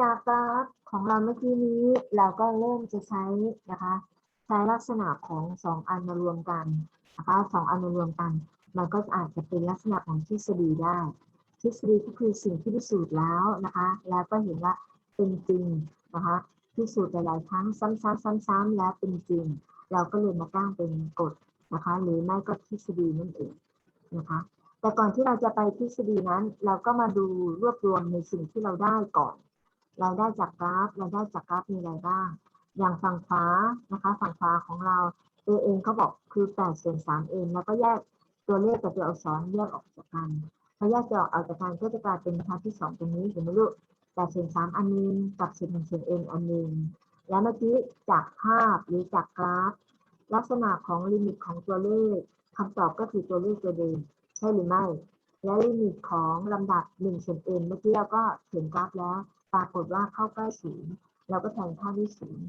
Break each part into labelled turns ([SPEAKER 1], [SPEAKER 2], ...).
[SPEAKER 1] จากกราฟของเราเมื่อกี้นี้เราก็เริ่มจะใช้นะคะใช้ลักษณะของสองอันมารวมกันนะคะสองอันมารวมกัน มันก็อาจจะเป็นลักษณะของทฤษฎีได้ ทฤษฎีก็คือสิ่งที่พิสูจน์แล้วนะคะ แล้วก็เห็นว่าเป็นจริงนะคะพิสูจน์หลายๆครั้งซ้ำๆซ้ำๆแล้วเป็นจริง เราก็เลยมาตั้งเป็นกฎนะคะ หรือไม่ก็ทฤษฎีนั่นเองนะคะ แต่ก่อนที่เราจะไปทฤษฎีนั้น เราก็มาดูรวบรวมในสิ่งที่เราได้ก่อน เราได้จากกราฟเราได้จากกราฟมีอะไรบ้าง อย่างฝั่งขวานะคะฝั่งขวาของเรา a เองเขาบอกคือ8ส่วน3 n แล้วก็แยกตัวเลขกับตัวอักษรแยกออกจากกันพอแยกตัวออกจากกันก็จะกลายเป็นบรรทัดที่ 2 ตรงนี้เห็นไหมลูก8ส่วน3อันนึงกับ10ส่วน n อันนึงแล้วเมื่อกี้จากภาพหรือจากกราฟ ลักษณะของลิมิตของตัวเลขคำตอบก็คือตัวเลขตัวเดิมใช่หรือไม่ และลิมิตของลำดับ1ส่วน n เมื่อกี้เราก็เขียนกราฟแล้ว ปรากฏว่าเข้าใกล้ศูนย์เราก็แทนค่าด้วยศูนย์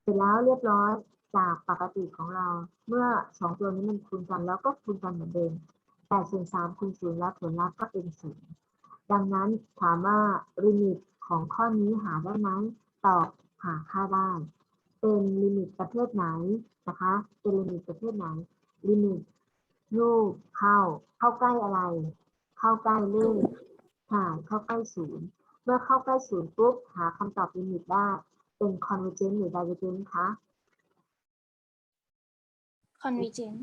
[SPEAKER 1] เสร็จแล้วเรียบร้อยจากปกติของเรา เมื่อสองตัวนี้มันคูณกันแล้วก็คูณกันเหมือนเดิม8ส่วน3คูณศูนย์แล้วผลลัพธ์ก็เป็นศูนย์ดังนั้นถามว่าลิมิตของข้อนี้หาได้ไหมตอบหาค่าได้ เป็นลิมิตประเภทไหนนะคะ เป็นลิมิตประเภทไหน ลิมิตลูกเข้า เข้าใกล้อะไร เข้าใกล้เลขค่ะเข้าใกล้ศูนย์ เมื่อเข้าใกล้ศูนย์ปุ๊บหาคำตอบลิมิตได้เป็น convergent หรือ divergent คะ
[SPEAKER 2] คอนวิเจน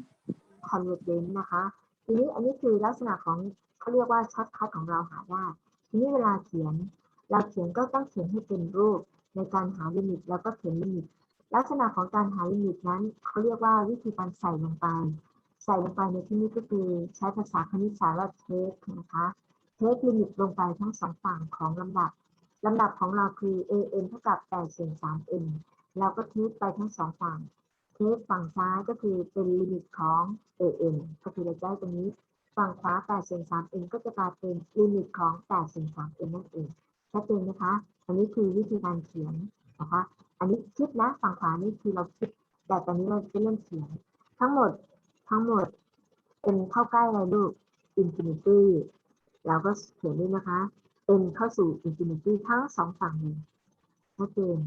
[SPEAKER 1] convergent นะคะทีนี้อันนี้คือลักษณะของเขาเรียกว่าช็อตคัทของเราหาได้ทีนี้เวลาเขียน เราเขียนก็ต้องเขียนให้เป็นรูปในการหาลิมิตแล้วก็เขียนลิมิต ลักษณะของการหาลิมิตนั้นเขาเรียกว่าวิธีการใส่ลงไป ใส่ลงไปในที่นี้ก็คือใช้ภาษาคณิตศาสตร์ว่าเทคนะคะ เทคลิมิตลงไปทั้งสองฝั่งของลำดับลำดับของเราคือ an เท่ากับ8ส่วน 3n เราก็เทคไปทั้งสองฝั่ง เทคฝั่งซ้ายก็คือเป็นลิมิตของ an ก็คือเราจะได้ตรงนี้ ฝั่งขวา8ส่วน 3n ก็จะกลายเป็นลิมิตของ8ส่วน 3n นั่นเองชัดเจนไหมคะ อันนี้คือวิธีการเขียนนะคะ อันนี้คิดนะฝั่งขวานี่คือเราคิด แต่ตอนนี้เราจะเริ่มเขียน ทั้งหมดทั้งหมดเป็นเข้าใกล้อะไรลูก infinity เราก็เขียนด้วยนะคะเป็นเข้าสู่ infinity ทั้งสองฝั่งเลยชัดเจน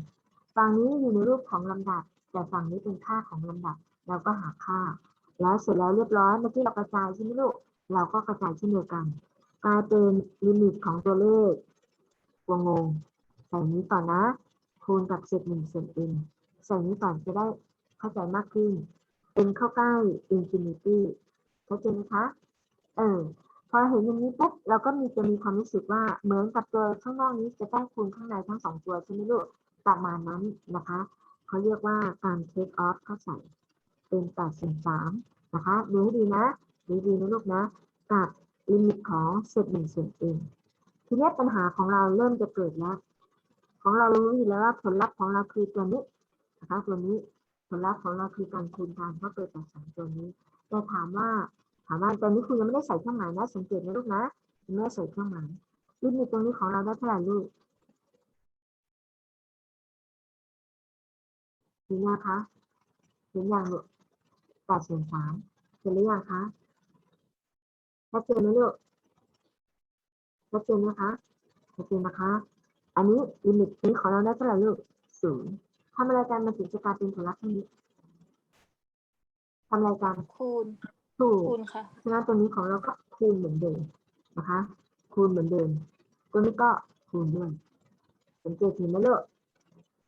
[SPEAKER 1] ฝั่งนี้อยู่ในรูปของลำดับ แต่ฝั่งนี้เป็นค่าของลำดับ เราก็หาค่า แล้วเสร็จแล้วเรียบร้อย เมื่อกี้เรากระจายใช่ไหมลูก เราก็กระจายเช่นเดียวกัน กลายเป็นลิมิตของตัวเลขวงงงใส่นี้ก่อนนะ คูณกับเศษหนึ่งส่วน n ใส่นี้ก่อนจะได้เข้าใจมากขึ้น n เข้าใกล้ infinity เข้าใจไหมคะ เออ พอเห็นอย่างนี้ปุ๊บเราก็มีจะมีความรู้สึกว่าเหมือนกับตัวข้างนอกนี้จะต้องคูณข้างในทั้งสองตัวใช่ไหมลูกประมาณนั้นนะคะเขาเรียกว่าการ take off เข้าใส่เป็น8ส่วน3นะคะดูให้ดีนะดูดีนะลูกนะ กับลิมิตของเศษหนึ่งส่วน n ทีนี้ปัญหาของเราเริ่มจะเกิดแล้ว ของเรารู้อยู่แล้วว่าผลลัพธ์ของเราคือตัวนี้นะคะตัวนี้ผลลัพธ์ของเราคือการคูณกันเพราะเกิดจากสองตัวนี้แต่ถามว่า ถามว่าตอนนี้คุณยังไม่ได้ใส่เครื่องหมายนะ สังเกตนะลูกนะคุณไม่ใส่เครื่องหมายลิมิตตรงนี้ของเราได้เท่าไหร่ลูกเห็นยังคะเห็นยังลูกแปดส่วนสามเห็นหรือยังคะชัดเจนไหมลูกชัดเจนนะคะชัดเจนนะคะ อันนี้ลิมิตนี้ของเราได้เท่าไหร่ลูกศูนย์ทำอะไรกันมันถึงจะกลายเป็นผลลัพธ์เท่านี้ทำอะไรกัน
[SPEAKER 2] คูณ
[SPEAKER 1] ถูก
[SPEAKER 2] คูณค่ะ
[SPEAKER 1] ฉะนั้นตัวนี้ของเราก็คูณเหมือนเดิมนะคะ คูณเหมือนเดิม ตัวนี้ก็คูณด้วยสังเกตเห็นไหมลูก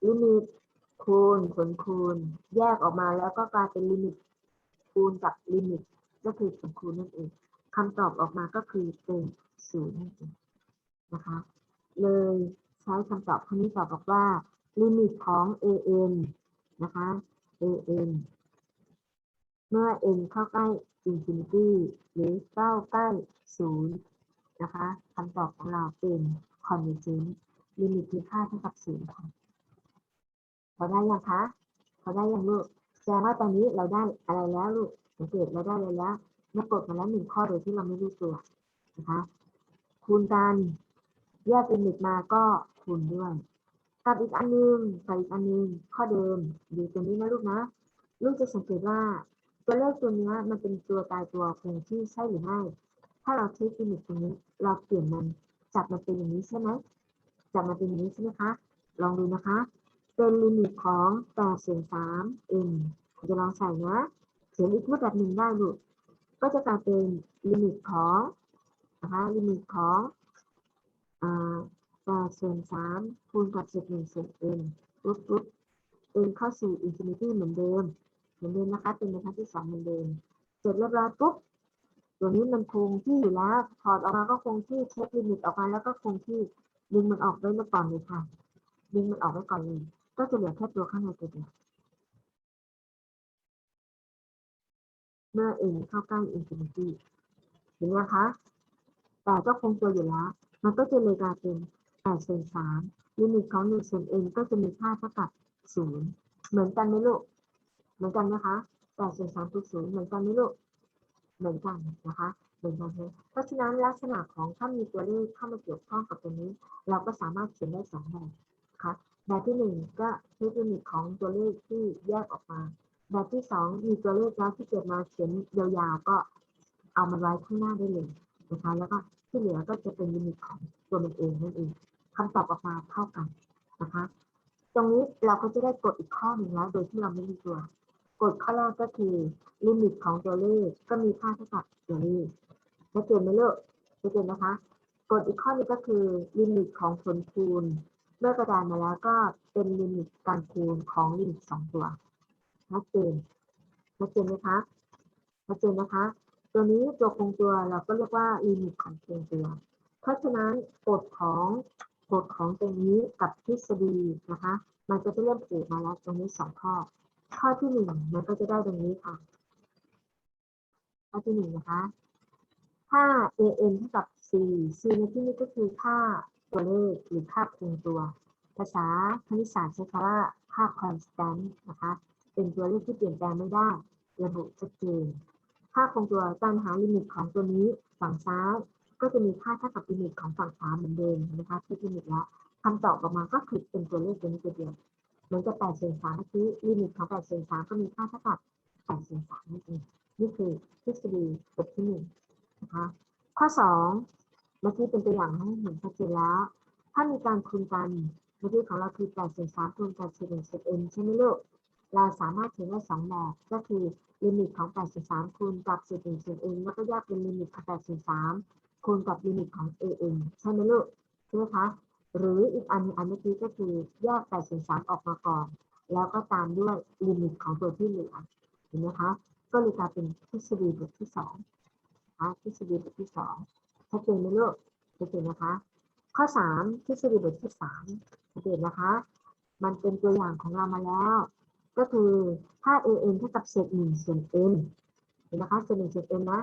[SPEAKER 1] ลิมิตคูณผลคูณ แยกออกมาแล้วก็กลายเป็นลิมิต คูณกับลิมิต ก็คือผลคูณนั่นเองคำตอบออกมาก็คือเป็นศูนย์นั่นเองนะคะ เลยใช้คำตอบข้อนี้ตอบบอกว่าลิมิตของ an นะคะ an เมื่อ n เข้าใกล้ infinity หรือเข้าใกล้ศูนย์นะคะคำตอบของเราเป็น convergent ลิมิตมีค่าเท่ากับศูนย์ค่ะพอได้ยังคะพอได้ยังลูกแสดงว่าตอนนี้เราได้อะไรแล้วลูกสังเกตเราได้อะไรแล้วเมื่อกดมาแล้วหนึ่งข้อโดยที่เราไม่รู้ตัวนะคะคูณกันแยกลิมิตมาก็คูณด้วยกับอีกอันหนึงกับอีกอันหนึงข้อเดิมดูตัวนี้นะลูกนะ ลูกจะสังเกตว่า ตัวเลขตัวเนี้ยมันเป็นตัวตายตัวคงที่ใช่หรือไม่ ถ้าเราเทคลิมิตตรงนี้ เราเปลี่ยนมันจับมันเป็นอย่างนี้ใช่ไหมจะมาเป็นอย่างนี้ใช่ไหมคะ ลองดูนะคะ เป็นลิมิตของ8ส่วน3 n จะลองใส่นะเขียนอีกรูปแบบหนึ่งได้ลูกก็จะกลายเป็นลิมิตของนะคะลิมิตของอ่า8ส่วน3คูณกับ10 1ส่วน n ปุ๊บปุ๊บ n เข้าสู่ infinity เหมือนเดิม เหมือนเดิมนะคะเป็นบรรทัดที่สองเหมือนเดิมเสร็จเรียบร้อยปุ๊บตัวนี้มันคงที่อยู่แล้ว ถอดออกมาก็คงที่เช็คลิมิตออกมาแล้วก็คงที่ดึงมันออกไว้ก่อนเลยค่ะ ดึงมันออกไว้ก่อนเลย ก็จะเหลือแค่ตัวข้างในตัวเดียวเมื่อ n เข้าใกล้ infinity เห็นไหมคะ แต่ก็คงตัวอยู่แล้ว มันก็จะเลยกลายเป็น8ส่วน3ลิมิตของ1ส่วน n ก็จะมีค่าเท่ากับ0เหมือนกันไหมลูก เหมือนกันนะคะ8ส่วน3คือ0เหมือนกันไหมลูกเหมือนกันนะคะเหมือนกันเลยเพราะฉะนั้นลักษณะของถ้ามีตัวเลขเข้ามาเกี่ยวข้องกับตัวนี้ เราก็สามารถเขียนได้สองแบบนะคะแบบที่หนึ่งก็เทคนิคของตัวเลขที่แยกออกมา แบบที่สองมีตัวเลขแล้วที่เกิดมาเขียนยาวๆก็เอามาไว้ข้างหน้าได้เลยนะคะแล้วก็ที่เหลือก็จะเป็นลิมิตของตัวมันเองนั่นเองคำตอบออกมาเท่ากันนะคะ ตรงนี้เราก็จะได้กดอีกข้อหนึ่งแล้ว โดยที่เราไม่มีตัว กฎข้อแรกก็คือลิมิตของตัวเลขก็มีค่าเท่ากับตัวเลขชัดเจนไหมลูกชัดเจนนะคะกฎอีกข้อนึงก็คือลิมิตของผลคูณเมื่อกระดานมาแล้วก็เป็นลิมิตการคูณของลิมิตสองตัวชัดเจนชัดเจนไหมคะชัดเจนนะคะ ตัวนี้ตัวคงตัวเราก็เรียกว่าลิมิตของคงตัว เพราะฉะนั้นกฎของกฎของตรงนี้กับทฤษฎีนะคะ มันจะเริ่มผูกมาแล้วตรงนี้สองข้อ ข้อที่หนึ่งมันก็จะได้ตรงนี้ค่ะ ข้อที่หนึ่งนะคะถ้า an เท่ากับ c c ในที่นี้ก็คือค่าตัวเลขหรือค่าคงตัว ภาษาคณิตศาสตร์ใช้คำว่าค่า constant นะคะ เป็นตัวเลขที่เปลี่ยนแปลงไม่ได้ ระบุชัดเจน ค่าคงตัวการหาลิมิตของตัวนี้ฝั่งซ้ายก็จะมีค่าเท่ากับลิมิตของฝั่งขวาเหมือนเดิมนะคะที่ลิมิตแล้วคำตอบออกมาก็คือเป็นตัวเลขตัวนี้ตัวเดียว มือนกับ8ส่วน3เมื่อกี้ลิมิตของ8ส่วน3ก็มีค่าเท่ากับ8ส่วน3นั่นเองนี่คือทฤษฎีบทที่หนึ่งนะคะข้อ2เมื่อกี้เป็นตัวอย่างให้เห็นชัดเจนแล้ว ถ้ามีการคูณกันเมื่อกี้ของเราคือ8ส่วน3คูณกับ4ส่วน10 n ใช่ไหมลูกเราสามารถเขียนได้สองแบบก็คือลิมิตของ8ส่วน3คูณกับ4ส่วน n แล้วก็แยกเป็นลิมิตของ8ส่วน3คูณกับลิมิตของ an ใช่ไหมลูกใช่ไหมคะ หรืออีกอันหนึ่งอันเมื่อกี้ก็คือแยก8ส่วน3ออกมาก่อน แล้วก็ตามด้วยลิมิตของตัวที่เหลือเห็นไหมคะก็เลยกลายเป็นทฤษฎีบทที่สองนะคะทฤษฎีบทที่สองชัดเจนไหมลูกชัดเจนนะคะ ข้อสามทฤษฎีบทที่สามชัดเจนนะคะ มันเป็นตัวอย่างของเรามาแล้ว ก็คือถ้า an เท่ากับเศษหนึ่งส่วน n เห็นนะคะเศษหนึ่งส่วน n นะ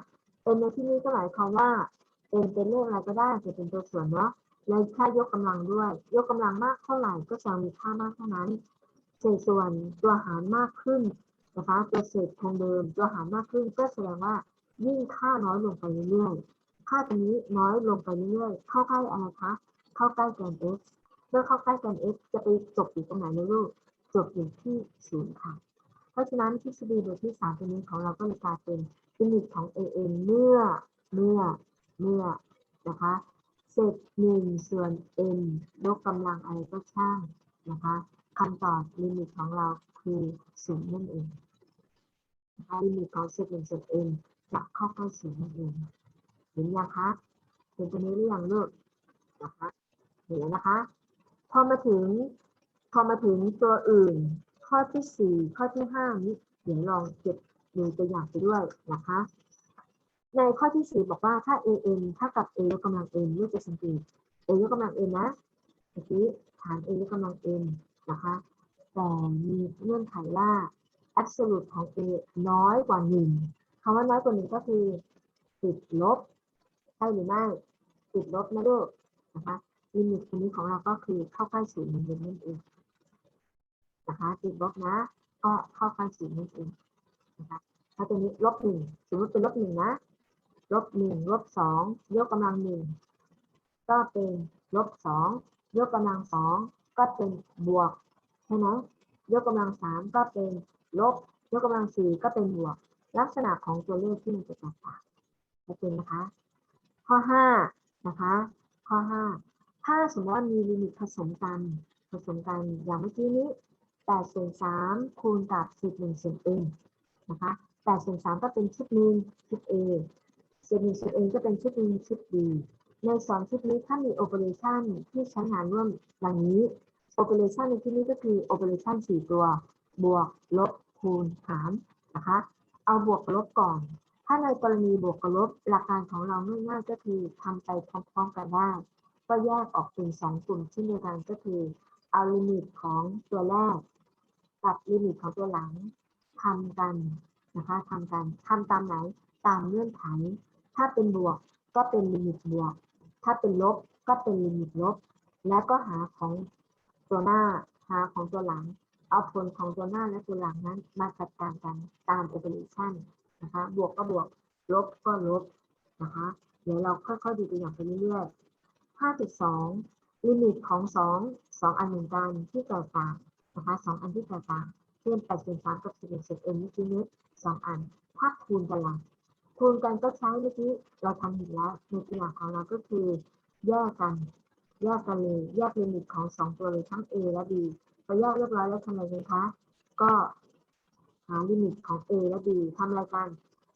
[SPEAKER 1] n ในที่นี้ก็หมายความว่า n เป็นเลขอะไรก็ได้จะเป็นตัวส่วนเนาะ แล้วค่ายกกำลังด้วย ยกกำลังมากเท่าไหร่ก็จะมีค่ามากเท่านั้นเศษส่วนตัวหารมากขึ้นนะคะตัวเศษคงเดิมตัวหารมากขึ้นก็แสดงว่า ยิ่งค่าน้อยลงไปเรื่อยๆค่าตรงนี้น้อยลงไปเรื่อยๆเข้าใกล้อะไรคะเข้าใกล้แกน x เมื่อเข้าใกล้แกน x จะไปจบอยู่ตรงไหนในลูกจบอยู่ที่ศูนย์ค่ะ เพราะฉะนั้นทฤษฎีบทที่สามตัวนี้ของเราก็เลยกลายเป็นลิมิตของ an เมื่อเมื่อเมื่อนะคะ เศษหนึ่งส่วน n ยกกำลังอะไรก็ช่างนะคะคำตอบลิมิตของเราคือศูนย์นั่นเองนะคะลิมิตของเศษหนึ่งส่วน n จะเข้าใกล้ศูนย์นั่นเองเห็นยังคะเห็นตัวนี้หรือยังลูกนะคะเห็นแล้วนะคะ พอมาถึงพอมาถึงตัวอื่น ข้อที่สี่ข้อที่ห้านี้เดี๋ยวลองเก็บดูตัวอย่างไปด้วยนะคะ ในข้อที่สี่บอกว่าถ้า an เท่ากับ a ยกกำลัง n รูปจะสังเกต a ยกกำลัง n นะเมื่อกี้ฐาน a ยกกำลัง n นะคะแต่มีเงื่อนไขว่า absolute ของ a น้อยกว่าหนึ่งคำว่าน้อยกว่าหนึ่งก็คือ ติดลบใช่หรือไม่ ติดลบนะลูกนะคะลิมิตตรงนี้ของเราก็คือเข้าใกล้ศูนย์เหมือนเดิมนั่นเองนะคะติดลบนะ ก็เข้าใกล้ศูนย์นั่นเองนะคะถ้าตัวนี้ลบหนึ่งสมมติเป็นลบหนึ่งนะ ลบหนึ่งลบสองยกกำลังหนึ่งก็เป็นลบสองยกกำลังสองก็เป็นบวกใช่ไหมยกกำลังสามก็เป็นลบ ยกกำลังสี่ก็เป็นบวก ลักษณะของตัวเลขที่มันจะแตกต่างชัดเจนนะคะ ข้อห้านะคะ ข้อห้าถ้าสมมติว่ามีลิมิตผสมกันผสมกันอย่างเมื่อกี้นี้8ส่วน3คูณกับ10 1ส่วน n นะคะ8ส่วน3ก็เป็นชุดหนึ่งชุด A ส่ วน1ส่วน n ก็เป็นชุดหนึ่งชุด B ในสองชุดนี้ถ้ามี operation ที่ใช้งานร่วมดังนี้ operation ในที่นี้ก็คือ operation 4ตัว บวก ลบ คูณ หาร นะคะ เอาบวกลบก่อน ถ้าในกรณีบวกกับลบ หลักการของเราง่ายๆก็คือทำไปพร้อมๆกันได้ ก็แยกออกเป็นสองกลุ่มเช่นเดียวกันก็คือ เอาลิมิตของตัวแรก กับลิมิตของตัวหลังทำกันนะคะทำกันทำตามไหน ตามเงื่อนไข ถ้าเป็นบวกก็เป็นลิมิตบวก ถ้าเป็นลบก็เป็นลิมิตลบ แล้วก็หาของตัวหน้าหาของตัวหลัง เอาผลของตัวหน้าและตัวหลังนั้นมาจัดการกันตาม operation นะคะ บวกก็บวก ลบก็ลบนะคะ เดี๋ยวเราค่อยๆดูตัวอย่างไปเรื่อยๆ5.2 ลิมิตของ 2 2 อันเหมือนกันที่แตกต่างนะคะ 2 อันที่แตกต่าง เช่น8ส่วน3กับ11ส่วน n เมื่อกี้นี้2อัน ถ้าคูณกันล่ะ คูณกันก็ใช้เมื่อกี้เราทำอยู่แล้วในตัวอย่างของเราก็คือแยกกันแยกกันเลยแยกลิมิตของ2ตัวเลยทั้ง a และ b พอแยกเรียบร้อยแล้วทำอะไรกันคะก็หาลิมิตของ a และ b ทำอะไรกัน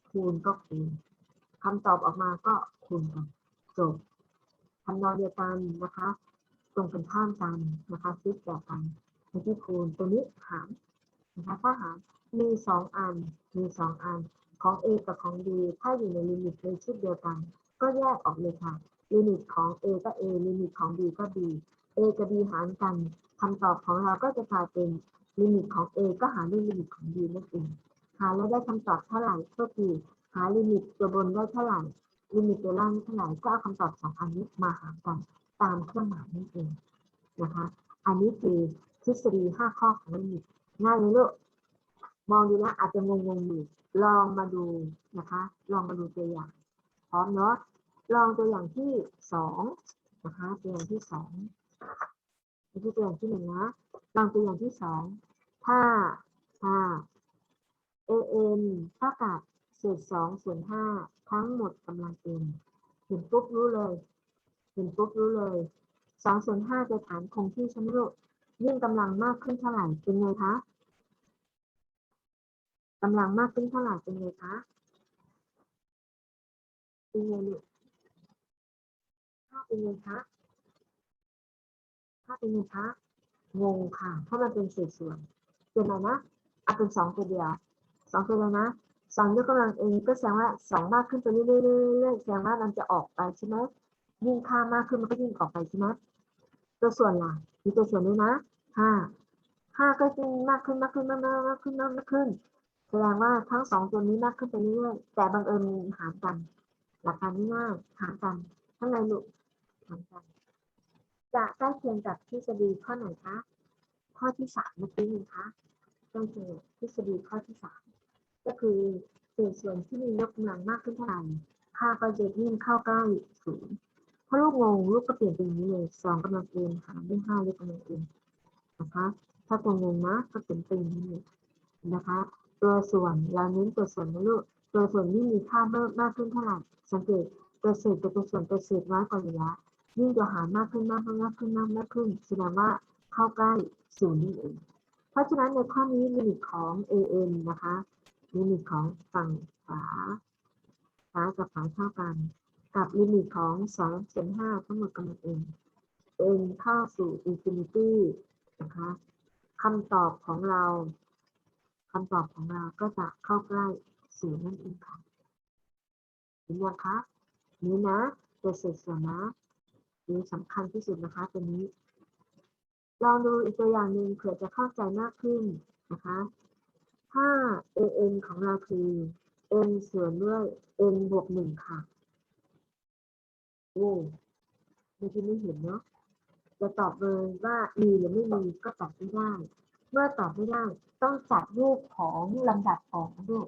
[SPEAKER 1] คูณก็คูณคำตอบออกมาก็คูณกันจบทำนองเดียวกันนะคะ ตรงกันข้ามกันนะคะซิกแกกันไม่ใช่คูณตัวนี้หารนะคะถ้าหารมีสองอันมีสองอัน ของ a กับของ b ถ้าอยู่ในลิมิตในชุดเดียวกัน ก็แยกออกเลยค่ะ ลิมิตของ a ก็ a ลิมิตของ b ก็ b a กับ b หารกันคำตอบของเราก็จะกลายเป็นลิมิตของ a ก็หารด้วยลิมิตของ b นั่นเองหาแล้วได้คำตอบเท่าไหร่ก็คือหาลิมิตตัวบนได้เท่าไหร่ลิมิตตัวล่างได้เท่าไหร่ก็เอาคำตอบสองอันนี้มาหารกันตามเครื่องหมายนั่นเองนะคะ อันนี้คือทฤษฎีห้าข้อของลิมิตง่ายเลยลูกมองดูแล้วอาจจะงงๆอยู่ ลองมาดูนะคะ ลองมาดูตัวอย่าง พร้อมเนาะ ลองตัวอย่างที่สองนะคะ ตัวอย่างที่สองไม่ใช่ตัวอย่างที่หนึ่งนะ ลองตัวอย่างที่สอง ถ้าถ้า an เท่ากับเศษสองส่วนห้าทั้งหมดกำลังเป็นเห็นปุ๊บรู้เลย เห็นปุ๊บรู้เลยสองส่วนห้าจะฐานคงที่ใช่ไหมลูกยิ่งกำลังมากขึ้นเท่าไหร่เป็นไงคะ กำลังมากขึ้นเท่าไหร่เป็นไงคะเป็นไงลูกถ้าเป็นไงคะถ้าเป็นไงคะงงค่ะ เพราะมันเป็นเศษส่วนเป็นอะไรนะเอาเป็นสองตัวเดียวสองตัวเดียวนะสองยกกำลังเองก็แสดงว่าสองมากขึ้นไปเรื่อยๆเรื่อยๆแสดงว่ามันจะออกไปใช่ไหมยิ่งค่ามากขึ้นมันก็ยิ่งออกไปใช่ไหมตัวส่วนล่ะมีตัวส่วนด้วยนะห้าห้าก็ยิ่งมากขึ้นมากขึ้นมากมากมากขึ้นมากขึ้น แสดงว่าทั้งสองตัวนี้มากขึ้นไปเรื่อยๆแต่บังเอิญมีหารกัน หลักการง่ายๆหารกันทั้งไรลูกหารกัน จะใกล้เคียงกับทฤษฎีข้อไหนคะข้อที่สามเมื่อกี้นี้คะใกล้เคียงทฤษฎีข้อที่สามก็คือเศษส่วนที่มียกกำลังมากขึ้นเท่าไหร่ค่าก็จะยิ่งเข้าใกล้ศูนย์เพราะลูกงงลูกก็เปลี่ยนเป็นอย่างนี้เลยสองกำลังเองหารด้วยห้ายกกำลังเองนนะคะ ถ้าตัวงงนะก็เป็นเป็นอย่างนี้นะคะ ตัวส่วนเราเน้นตัวส่วนนะลูกตัวส่วนนี้มีค่าเพิ่มมากขึ้นเท่าไหร่สังเกตตัวเศษกับตัวส่วนตัวเศษน้อยกว่าอยู่แล้วยิ่งตัวหารมากขึ้นมากขึ้นมากขึ้นมากมากขึ้นแสดงว่าเข้าใกล้ศูนย์นี่เองเพราะฉะนั้นในข้อนี้ลิมิตของ an นะคะลิมิตของฝั่งขวาซ้ายกับขวาเท่ากัน กับลิมิตของ2ส่วน5ทั้งหมดกำลัง n n เข้าสู่ infinity นะคะคำตอบของเรา คำตอบของเราก็จะเข้าใกล้ศูนย์นั่นเองค่ะเห็นยังคะนี้นะตัวเศษส่วนนะนี่สำคัญที่สุดนะคะตัวนี้ลองดูอีกตัวอย่างหนึ่งเผื่อจะเข้าใจมากขึ้นนะคะถ้า an ของเราคือ n ส่วนด้วย n บวกหนึ่งค่ะโอ้เมื่อกี้ไม่เห็นเนาะจะตอบเลยว่ามีหรือไม่มีก็ตอบไม่ได้ เมื่อตอบไม่ได้ต้องจัดรูปของลำดับของรูป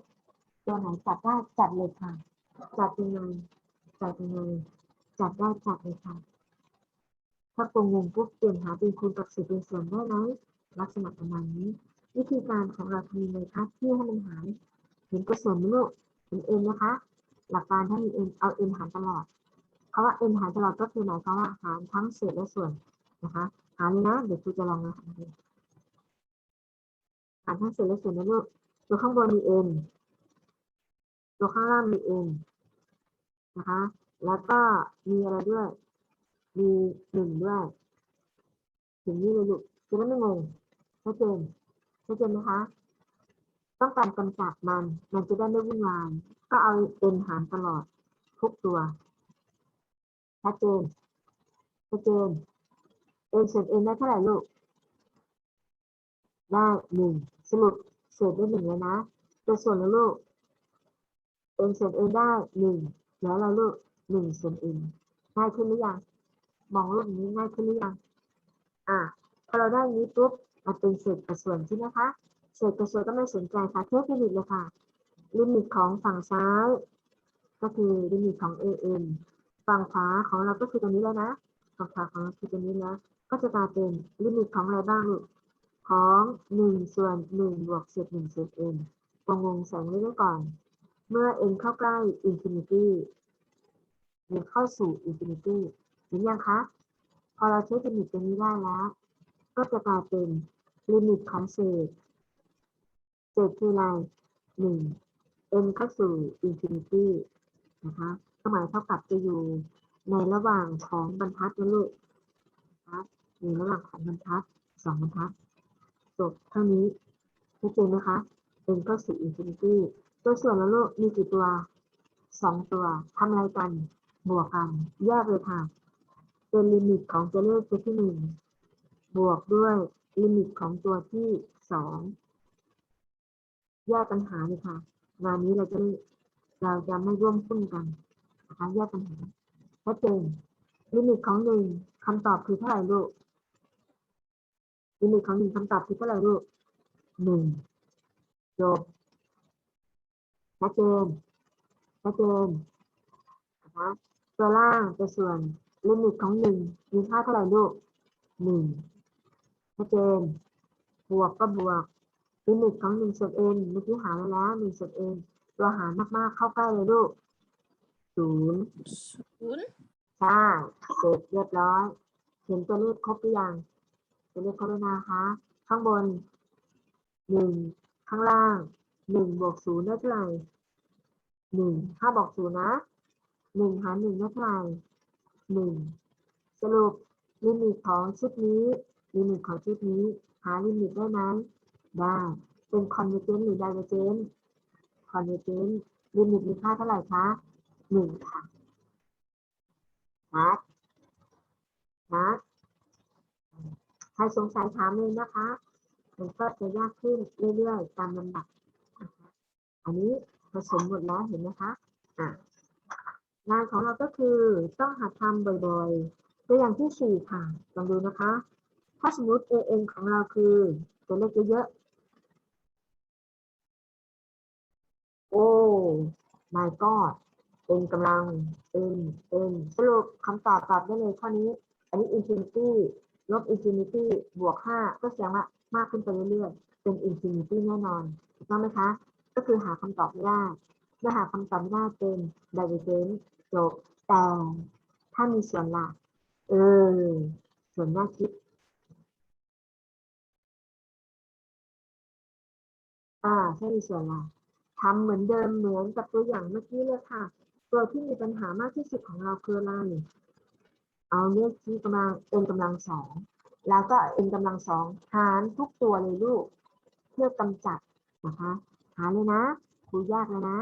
[SPEAKER 1] ตัวไหนจัดได้จัดเลยค่ะ จัดยังไงจัดยังไงจัดได้จัดเลยค่ะ ถ้าตรงงงปุ๊บเปลี่ยนหาเป็นคูณกับสิบเป็นส่วนได้ไหมลักษณะประมาณนี้ วิธีการของเราทำยังไงคะที่ให้มันหารเห็นตัวส่วนไหมลูกเห็นเอ็นนะคะ หลักการถ้ามีเอ็นเอาเอ็นหารตลอดคำว่า n หารตลอดก็คือหมายความว่าหารทั้งเศษและส่วนนะคะ หารเลยนะเดี๋ยวครูจะลองนะารทั้งเศษและส่วนนะลูกตัวข้างบนมี n ตัวข้างล่างมี n นะคะ แล้วก็มีอะไรด้วย มีหนึ่งด้วย ถึงนี้เลยลูกจะได้ไม่งงชัดเจนชัดเจนไหมคะ ต้องการกำจัดมัน มันจะได้ไม่วุ่นวาย ก็เอา n หารตลอดทุกตัวชัดเจนชัดเจน n ส่วน n ได้เท่าไหร่ลูก ได้หนึ่ง สรุปเศษได้หนึ่งแล้วนะ ตัวส่วนแล้วลูก n ส่วน n ได้หนึ่งแล้วเราลูกหนึ่งส่วน n ง่ายขึ้นหรือยัง มองรูปนี้ง่ายขึ้นหรือยัง อะพอเราได้นี้ปุ๊บมันเป็นเศษกับส่วนใช่ไหมคะ เศษกับส่วนก็ไม่สนใจค่ะเทียบลิมิตเลยค่ะ ลิมิตของฝั่งซ้าย ก็คือลิมิตของ an ฝั่งขวาของเราก็คือตรงนี้แล้วนะ ฝั่งขวาของเราคือตรงนี้แล้ว ก็จะกลายเป็นลิมิตของอะไรบ้างลูก ของหนึ่งส่วนหนึ่งบวกเศษหนึ่งส่วน n วงวงแสงไว้ด้วยก่อน เมื่อ n เข้าใกล้ infinity หรือเข้าสู่ infinity เห็นยังคะ พอเราใช้ลิมิตตรงนี้ได้แล้ว ก็จะกลายเป็นลิมิตของเศษเศษคืออะไรหนึ่ง n เข้าสู่ infinity นะคะก็หมายเท่ากับจะอยู่ในระหว่างของบรรทัดนะลูกนะคะอยู่ระหว่างของบรรทัดสองบรรทัด จบเท่านี้ชัดเจนไหมคะ n เข้าสู่ infinity ตัวส่วนแล้วลูกมีกี่ตัวสองตัวทำอะไรกัน บวกกัน แยกเลยค่ะ เป็นลิมิตของตัวเลขตัวที่หนึ่งบวกด้วยลิมิตของตัวที่สองแยกปัญหาเลยค่ะงานนี้เราจะเราจะไม่ร่วมหุ้นกันนะคะแยกปัญหาชัดเจนลิมิตของหนึ่งคำตอบคือเท่าไหร่ลูก ลิมิตของหนึ่งคำตอบคือเท่าไหร่ลูกหนึ่งจบชัดเจนชัดเจนนะคะตัวล่างตัวส่วนลิมิตของหนึ่งมีค่าเท่าไหร่ลูกหนึ่งชัดเจนบวกก็บวกลิมิตของหนึ่งส่วน n เมื่อกี้หารไว้แล้วหนึ่งส่วน n ตัวหารมากๆเข้าใกล้เลยลูกศูนย์
[SPEAKER 2] ศูนย์
[SPEAKER 1] ใช่เสร็จเรียบร้อย เห็นตัวเลขครบหรือยัง ตัวเลขครบแล้วนะคะข้างบนหนึ่งข้างล่างหนึ่งบวกศูนย์ได้เท่าไหร่หนึ่งถ้าบอกศูนย์นะหนึ่งหารหนึ่งได้เท่าไหร่หนึ่งสรุปลิมิตของชุดนี้ลิมิตของชุดนี้ หาลิมิตได้ไหมได้เป็นคอนเวอร์เจนหรือไดเวอร์เจนคอนเวอร์เจนลิมิตมีค่าเท่าไหร่คะหนึ่งค่ะนัดนัดใค รสงสัยถามเลยนะคะ มันก็จะยากขึ้นเรื่อยๆ ตามลำดับนะคะอันนี้ผสมหมดแล้วเห็นไหมคะอะงานของเราก็คือต้องหัดทำบ่อยๆ ตัวอย่างที่สี่ค่ะ ลองดูนะคะ ถ้าสมมติ an ของเราคือตัวเลขเยอะๆ โอ้ my god เป็นกำลังเป็นเป็นสรุปคำตอบตอบได้เลยข้อนี้ อันนี้ infinity ลบ infinity บวกห้าก็แสดงว่ามากขึ้นไปเรื่อยๆ เป็น infinity แน่นอนถูกต้องไหมคะ ก็คือหาคำตอบไม่ได้เมื่อหาคำตอบไม่ได้เป็น divergent จบแต่ถ้ามีส่วนละเออ ส่วนน่าคิดอ่าใช่มีส่วนละทำเหมือนเดิมเหมือนกับตัวอย่างเมื่อกี้เลยค่ะ ตัวที่มีปัญหามากที่สุดของเราคืออะไร เอาเลขที่กำลัง n กำลังสอง แล้วก็ n กำลังสองหารทุกตัวเลยลูก เพื่อกำจัดนะคะ หารเลยนะคูยากเลยนะ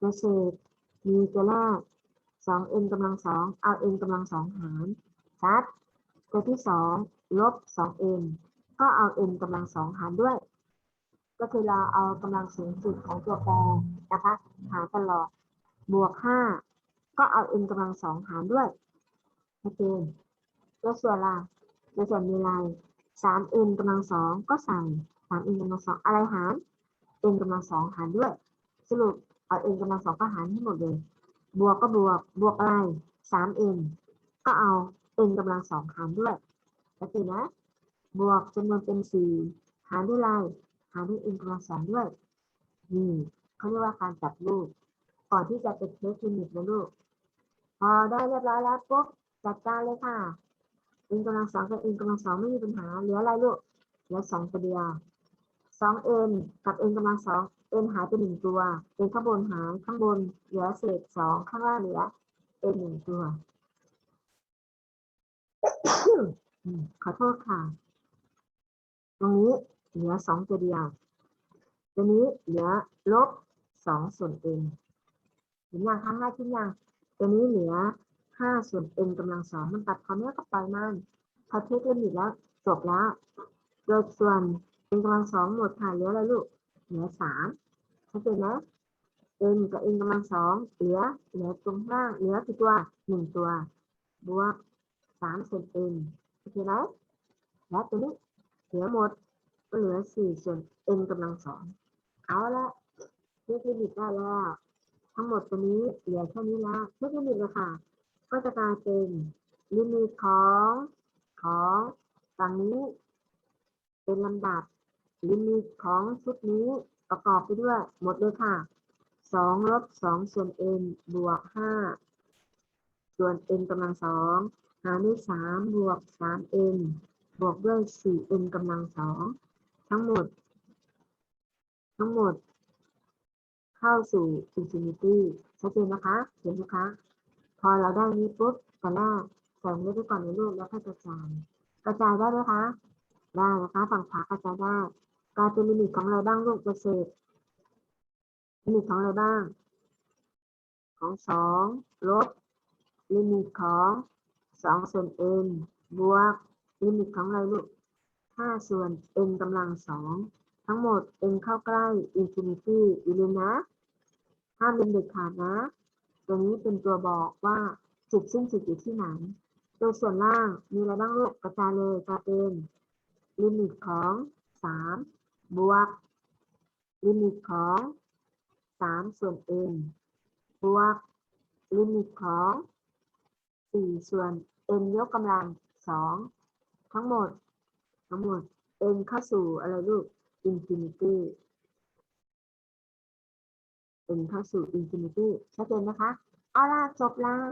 [SPEAKER 1] ตัวเศษมีตัวแรกสอง n กำลังสอง เอา n กำลังสองหารชัดตัวที่สองลบสอง n ก็เอา n กำลังสองหารด้วย ก็คือเราเอากำลังสูงสุดของตัวแปรนะคะ หารตลอด บวกห้าก็เอา n กำลังสองหารด้วย ชัดเจนแล้วส่วนล่ะแล้วส่วนมีอะไรสาม n กำลังสองก็ใส่สาม n กำลังสองอะไรหาร n กำลังสองหารด้วย สรุปเอา n กำลังสองก็หารให้หมดเลย บวกก็บวก บวกอะไรสาม n ก็เอา n กำลังสองหารด้วยชัดเจนะ บวกจำนวนเป็นสี่หารด้วยอะไรหารด้วย n กำลังสองด้วยนี่เขาเรียกว่าการจับรูปก่อนที่จะไปเทสลิมิตนะลูก พอได้เรียบร้อยแล้วปุ๊บ จัดการเลยค่ะ n กำลังสองกับ n กำลังสองไม่มีปัญหา เหลืออะไรลูก เหลือสองตัวเดียวสอง n กับ n กำลังสอง n หายไปหนึ่งตัว n ข้างบนหายข้างบนเหลือเศษสองข้างล่างเหลือ n หนึ่งตัว ขอโทษค่ะ ตรงนี้เหลือสองตัวเดียว ตัวนี้เหลือลบสองส่วน n เห็นยังคะง่ายขึ้นยังตัวนี้เหลือ ห้าส่วน n กำลังสองมันตัดความนี้ก็ปล่อยมันพอเทคลิมิตแล้วจบแล้วโดยส่วน n กำลังสองหมดค่ะเหลืออะไรลูกเหลือสามเข้าใจไหม n กับ n กำลังสองเหลือเหลือตรงล่างเหลือกี่ตัวหนึ่งตัว บวกสามส่วน n โอเคไหมและตัวนี้เหลือหมดก็เหลือสี่ส่วน n กำลังสองเอาละเทคลิมิตได้แล้วทั้งหมดตัวนี้เหลือแค่นี้แล้วเทคลิมิตเลยค่ะ ก็จะกลายเป็นลิมิตของของฝั่งนี้ เป็นลำดับลิมิตของชุดนี้ประกอบไปด้วยหมดเลยค่ะสองลบสองส่วน n บวกห้าส่วน n กำลังสองหารด้วยสามบวกสาม n บวกด้วยสี่ n กำลังสองทั้งหมด ทั้งหมด เข้าสู่ infinity ชัดเจนนะคะเห็นไหมคะ พอเราได้นี้ปุ๊บตอนแรกใส่เล็กไว้ก่อนในรูปแล้วค่อยกระจายกระจายได้ไหมคะ ได้นะคะ ฝั่งขวากระจายได้กลายเป็นลิมิตของอะไรบ้างลูกเกษตรลิมิตของอะไรบ้าง ของสองลบลิมิตของสองส่วน n บวกลิมิตของอะไรลูกห้าส่วน n กำลังสองทั้งหมด n เข้าใกล้ infinity อย่าลืมนะห้ามเป็นเด็ดขาดนะ ตัวนี้เป็นตัวบอกว่าจุดสิ้นสุดอยู่ที่ไหน ตัวส่วนล่างมีอะไรบ้างลูกกระจายเลยกลายเป็นลิมิตของสามบวก ลิมิตของสามส่วน n บวก ลิมิตของสี่ส่วน n ยกกำลังสองทั้งหมด ทั้งหมด n เข้าสู่อะไรลูก infinity n เข้าสู่ infinity ชัดเจนนะคะ เอาล่ะจบแล้ว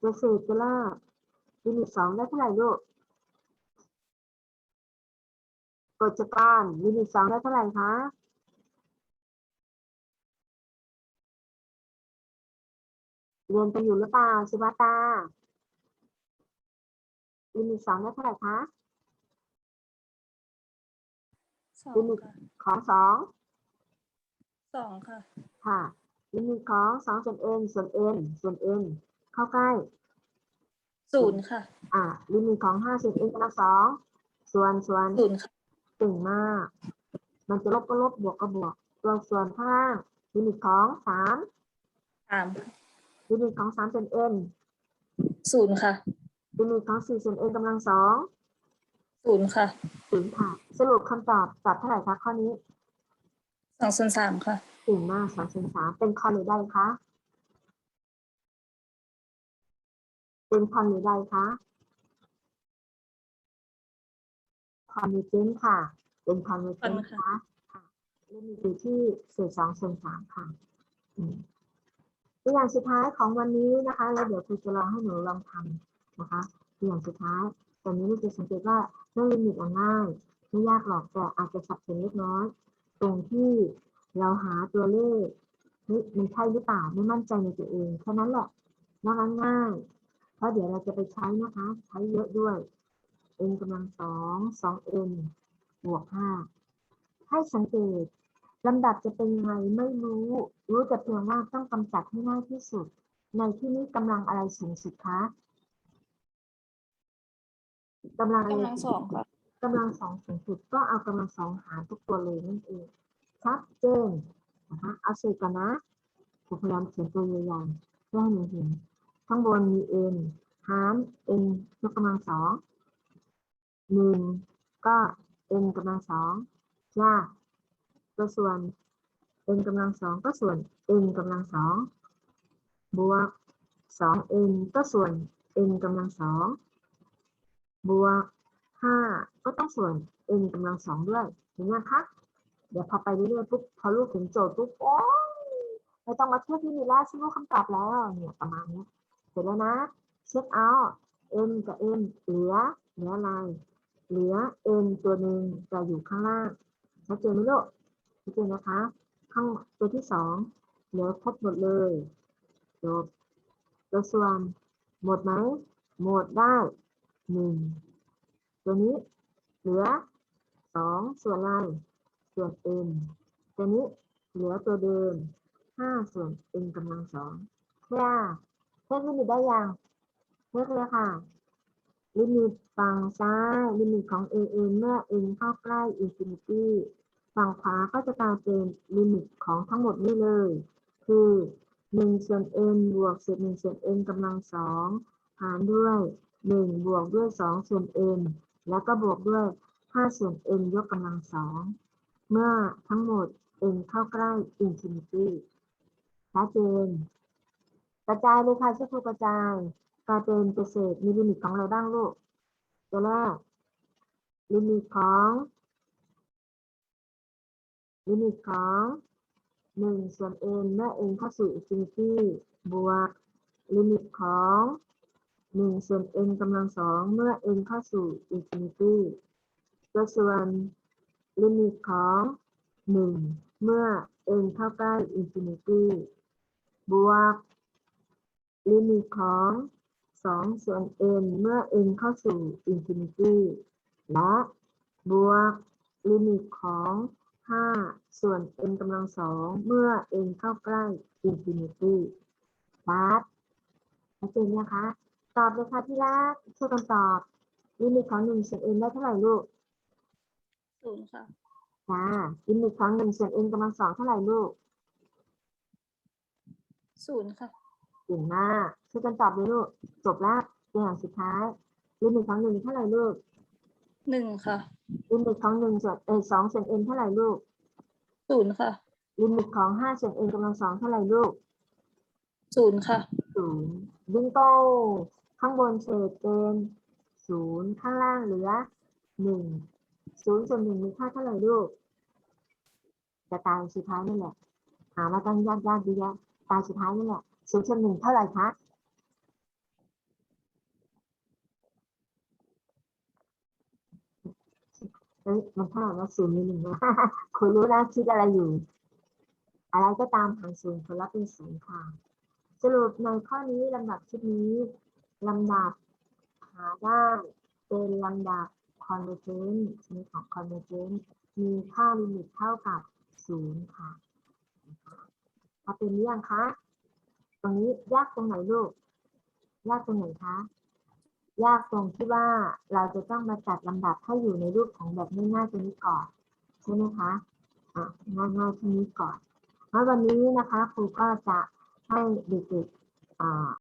[SPEAKER 1] ตัวสูตรตัวแรกลิมิตสองได้เท่าไหร่ลูกกฎจักรลิมิตสองได้เท่าไหร่คะเรียนกันอยู่หรือเปล่าสุวัตาลิมิตสองได้เท่าไหร่คะ
[SPEAKER 2] สอง
[SPEAKER 1] ลิมิต
[SPEAKER 2] ค่ะ
[SPEAKER 1] ของสอง
[SPEAKER 2] สองค่ะ
[SPEAKER 1] ค่ะลิมิตของสองส่วน n ส่วน n ส่วน n เข้าใกล้
[SPEAKER 2] ศูนย์ค่ะ
[SPEAKER 1] อ่าลิมิตของห้าส่วน n กำลังสองส่วนส่วน
[SPEAKER 2] ศูนย์ค่ะ
[SPEAKER 1] เก่งมาก มันจะลบก็ลบบวกก็บวกตัวส่วนข้างล่างลิมิตของสาม
[SPEAKER 2] สามค่ะ
[SPEAKER 1] ลิมิตของสามส่วน n
[SPEAKER 2] ศูนย์ค่ะ
[SPEAKER 1] ลิมิตของสี่ส่วน n กำลังสอง
[SPEAKER 2] ศูนย์ค่ะ
[SPEAKER 1] ศูนย์ค่ะ สรุปคำตอบตอบเท่าไหร่คะข้อนี้
[SPEAKER 2] สองส่วนสามค่ะ
[SPEAKER 1] เก่งมากสองส่วนสามเป็นคอนหรือใดคะเป็นคอนหรือใดคะคอนมิเจนค่ะ เป็นคอนมิเจน
[SPEAKER 2] คอนค่ะ
[SPEAKER 1] คะค่ะลิมิตอยู่ที่เศษสองส่วนสามค่ะอืมตัวอย่างสุดท้ายของวันนี้นะคะ แล้วเดี๋ยวครูจะลองให้หนูลองทำนะคะตัวอย่างสุดท้ายตอนนี้เราจะสังเกตว่าเรื่องลิมิตอะง่ายไม่ยากหรอกแต่อาจจะสับสนเล็กน้อย ตรงที่ เราหาตัวเลขเฮ้ยมันใช่หรือเปล่าไม่มั่นใจในตัวเองแค่นั้นแหละนะคะง่ายเพราะเดี๋ยวเราจะไปใช้นะคะ ใช้เยอะด้วย n กำลังสองสอง n บวกห้าให้สังเกตลำดับจะเป็นยังไงไม่รู้ รู้แต่เพียงว่าต้องกำจัดให้ง่ายที่สุด ในที่นี้กำลังอะไรสูงสุดคะกำลังอะไร
[SPEAKER 2] กำลังสองค่ะ
[SPEAKER 1] กำลังสองสูงสุดก็เอากำลังสองหารทุกตัวเลยนั่นเอง ชัดเจนนะคะเอาสูตรกันนะครูพยายามเขียนตัวใหญ่ๆเพื่อให้หนูเห็นข้างบนมี n หาร n ยกกำลังสองหนึ่งก็ n กำลังสองยากตัวส่วน n กำลังสองก็ส่วน n กำลังสองบวกสอง n ก็ส่วน n กำลังสองบวกห้าก็ต้องส่วน n กำลังสองด้วยเห็นยังคะ เดี๋ยวพอไปเรื่อยๆปุ๊บพอลูกถึงโจทย์ปุ๊บโอ้ยไม่ต้องมาเทียบที่มีแล้วฉันรู้คำตอบแล้วเนี่ยประมาณนี้ยร็จแล้วนะเช็คเอาท์ n กับ n เหลือเหลืออะไรเหลือ n ตัวหนึ่งจะอยู่ข้างล่างชัดเจนไหมลูกชัดเจนนะคะ ข้างตัวที่สองเหลือครบหมดเลยจบตัวส่วนหมดไหมหมดได้หนึ่งตัวนี้เหลือสองส่วนอะไร ส่วน n ตัวนี้เหลือตัวเดิมห้าส่วน n กำลังสองเนี่ยเช็คลิมิตได้ยังเช็คเลยค่ะ ลิมิตฝั่งซ้ายลิมิตของ a n เมื่อ n เข้าใกล้ infinity ฝั่งขวาก็จะกลายเป็นลิมิตของทั้งหมดนี้เลย คือ1ส่วน n บวกเศษ1ส่วน n กำลังสองหารด้วย1บวกด้วย2ส่วน n แล้วก็บวกด้วย5ส่วน n ยกกำลังสอง เมื่อทั้งหมด n เข้าใกล้ infinity ชัดเจนกระจายเลยค่ะช่วยครูกระจายกลายเป็นเกษมีลิมิตของอะไรบ้างลูก ตัวแรกลิมิตของลิมิตของหนึ่งส่วน n เมื่อ n เข้าสู่ infinity บวกลิมิตของหนึ่งส่วน n กำลังสองเมื่อ n เข้าสู่ infinity ตัวส่วน ลิมิตของหนึ่งเมื่อ n เข้าใกล้ infinity บวก ลิมิตของสองส่วน n เมื่อ n เข้าสู่ infinity และบวก ลิมิตของห้าส่วน n กำลังสองเมื่อ n เข้าใกล้ infinity บัดชัดเจนไหมคะ ตอบเลยค่ะที่รักช่วยกันตอบ ลิมิตของหนึ่งส่วน n ได้เท่าไหร่ลูก
[SPEAKER 2] ศูนย์ค่ะ
[SPEAKER 1] จ้าลิมิตของหนึ่งส่วน n กำลังสองเท่าไหร่ลูก
[SPEAKER 2] ศูนย์ค่ะ
[SPEAKER 1] เก่งมากช่วยกันตอบเลยลูก จบแล้วตัวอย่างสุดท้ายลิมิตของหนึ่งเท่าไหร่ลูก
[SPEAKER 2] หนึ่งค่ะ
[SPEAKER 1] ลิมิตของหนึ่งส่วนเออสองส่วน n เท่าไหร่ลูก
[SPEAKER 2] ศูนย์ค่ะ
[SPEAKER 1] ลิมิตของห้าส่วน n กำลังสองเท่าไหร่ลูก
[SPEAKER 2] ศูนย์ค่ะ
[SPEAKER 1] ศูนย์บิงโก้ข้างบนเศษเป็นศูนย์ข้างล่างเหลือหนึ่ง ศูนย์ส่วนหนึ่งมีค่าเท่าไหร่ลูกจะตายสุดท้ายนี่แหละ หามาตั้งยากยากดีแยะตายสุดท้ายนี่แหละศูนย์ส่วนหนึ่งเท่าไหร่คะเอ้ยมันเท่าไหร่ศูนย์มีหนึ่งนะคุณรู้นะคิดอะไรอยู่ อะไรก็ตามหารศูนย์ผลลัพธ์เป็นศูนย์ค่ะ สรุปในข้อนี้ลำดับชุดนี้ลำดับหาได้เป็นลำดับ convergent ชนิดของ convergent มีค่าลิมิตเท่ากับศูนย์ค่ะพอเป็นหรือยังคะตรงนี้ยากตรงไหนลูก ยากตรงไหนคะ ยากตรงที่ว่าเราจะต้องมาจัดลำดับให้อยู่ในรูปของแบบง่ายๆตัวนี้ก่อนใช่ไหมคะอะง่ายๆตัวนี้ก่อนแล้ววันนี้นะคะครูก็จะให้เด็กๆอ่า